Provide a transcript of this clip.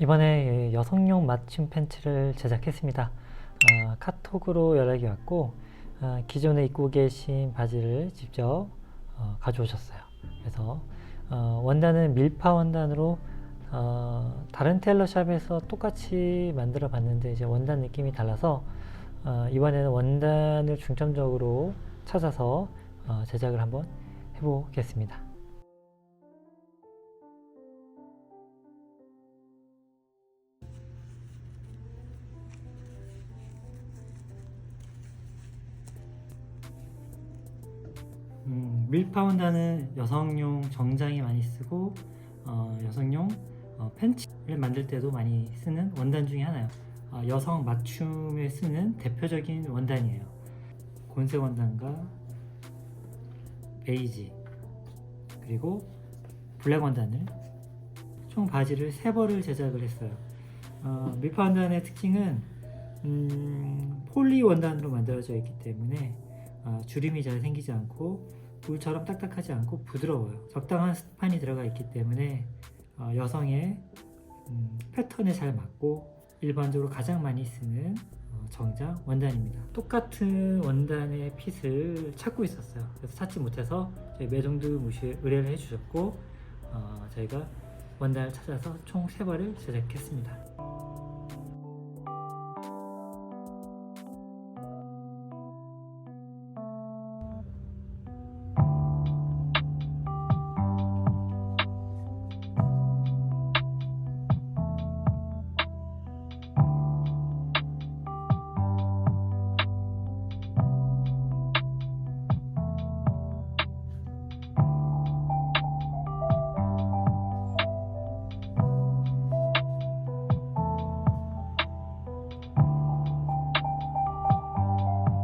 이번에 여성용 맞춤 팬츠를 제작했습니다. 아, 카톡으로 연락이 왔고 아, 기존에 입고 계신 바지를 직접 어, 가져오셨어요. 그래서 어, 원단은 밀파 원단으로 어, 다른 테일러샵에서 똑같이 만들어 봤는데 이제 원단 느낌이 달라서 어, 이번에는 원단을 중점적으로 찾아서 어, 제작을 한번 해보겠습니다. 밀파 원단은 여성용 정장에 많이 쓰고 어, 여성용 어, 팬츠를 만들 때도 많이 쓰는 원단 중에 하나예요. 어, 여성 맞춤에 쓰는 대표적인 원단이에요. 곤세 원단과 베이지 그리고 블랙 원단을 총 바지를 세 벌을 제작을 했어요. 어, 밀파 원단의 특징은 음, 폴리 원단으로 만들어져 있기 때문에 어, 주름이 잘 생기지 않고 물처럼 딱딱하지 않고 부드러워요. 적당한 스판이 들어가 있기 때문에 어, 여성의 음, 패턴에 잘 맞고 일반적으로 가장 많이 쓰는 어, 정장 원단입니다. 똑같은 원단의 핏을 찾고 있었어요. 그래서 찾지 못해서 저희 매정도 무시 의뢰를 해주셨고 어, 저희가 원단을 찾아서 총세 벌을 제작했습니다.